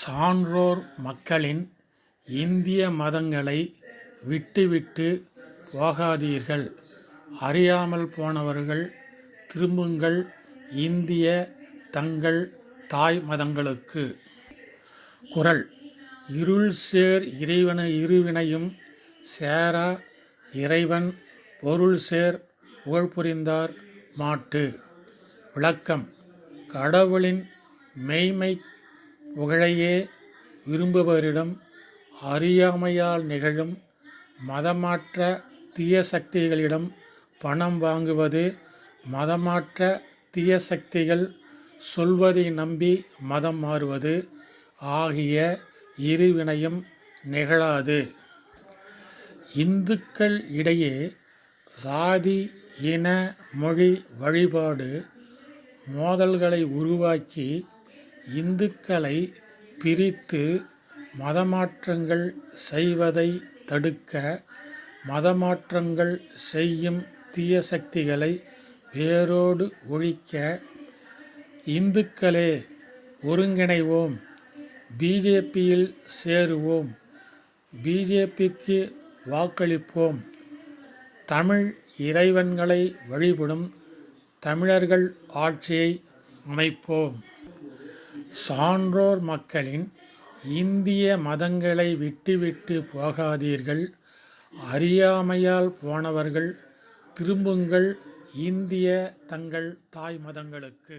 சான்றோர் மக்களின் இந்திய மதங்களை விட்டுவிட்டு போகாதீர்கள். அறியாமல் போனவர்கள் திரும்புங்கள். இந்திய தங்கள் தாய் மதங்களுக்கு. குரல். இருள் சேர் இறைவன இருவினையும் சேரா இறைவன் பொருள் சேர் புகழ்புரிந்தார் மாட்டு. விளக்கம். கடவுளின் மெய்மை புகழையே விரும்புபவரிடம் அறியாமையால் நிகழும் மதமாற்ற தீய சக்திகளிடம் பணம் வாங்குவது மதமாற்ற தீய சக்திகள் சொல்வதை நம்பி மதம் மாறுவது ஆகிய இருவினையும் நிகழாது. இந்துக்கள் இடையே சாதி இன மொழி வழிபாடு மோதல்களை உருவாக்கி இந்துக்களை பிரித்து மதமாற்றங்கள் செய்வதை தடுக்க மதமாற்றங்கள் செய்யும் தீய சக்திகளை வேரோடு ஒழிக்க இந்துக்களே ஒருங்கிணைவோம். பிஜேபியில் சேருவோம். பிஜேபிக்கு வாக்களிப்போம். தமிழ் இறைவன்களை வழிபடும் தமிழர்கள் ஆட்சியை அமைப்போம். சான்றோர் மக்களின் இந்திய மதங்களை விட்டுவிட்டு போகாதீர்கள். அறியாமையால் போனவர்கள் திரும்புங்கள் இந்திய தங்கள் தாய் மதங்களுக்கு.